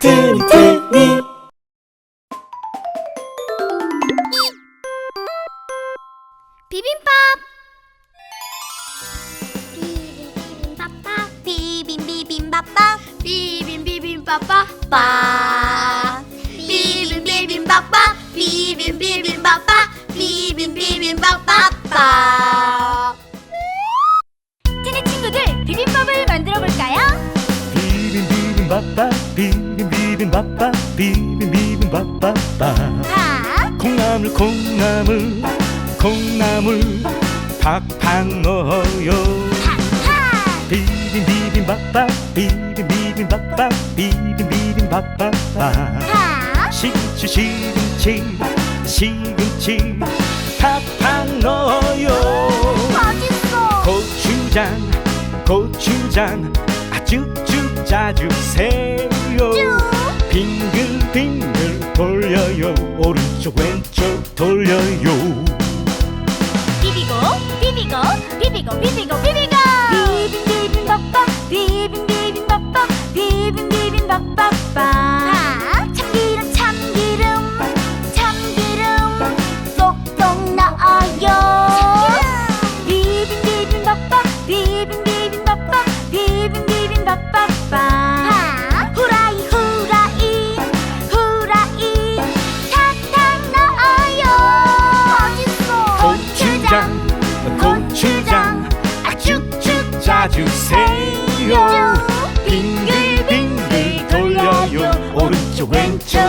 트리트리 비빔밥. 비빔비빔밥밥. 비빔비빔밥밥. 비빔비빔밥밥 빠 비빔비빔밥밥. 비빔비빔밥밥. 비빔비빔밥밥. 빠 티니 친구들 비빔밥을 만들어 볼까요? 비빔비빔밥밥. 비빔 비빔 바빠. 비빔 비빔 바빠 빠자 콩나물 콩나물 콩나물 팍팍 넣어요. 하! 비빔 비빔 바빠. 비빔 비빔 바빠. 비빔 비빔 바빠 빠 하! 시금치 시금치 시금치 팍팍 넣어요. 맛있어. 고추장 고추장 아 쭉쭉 짜주세요. 빙글빙글 돌려요. 오른쪽 왼쪽 돌려요. 비비고 비비고 비비고 비비고 비비고. 비빔 비빔 바빠 비빔 비빔 바빠 비빔 비빔 바빠 쭉쭉 짜주세요. 빙글빙글 돌려요. 오른쪽 왼쪽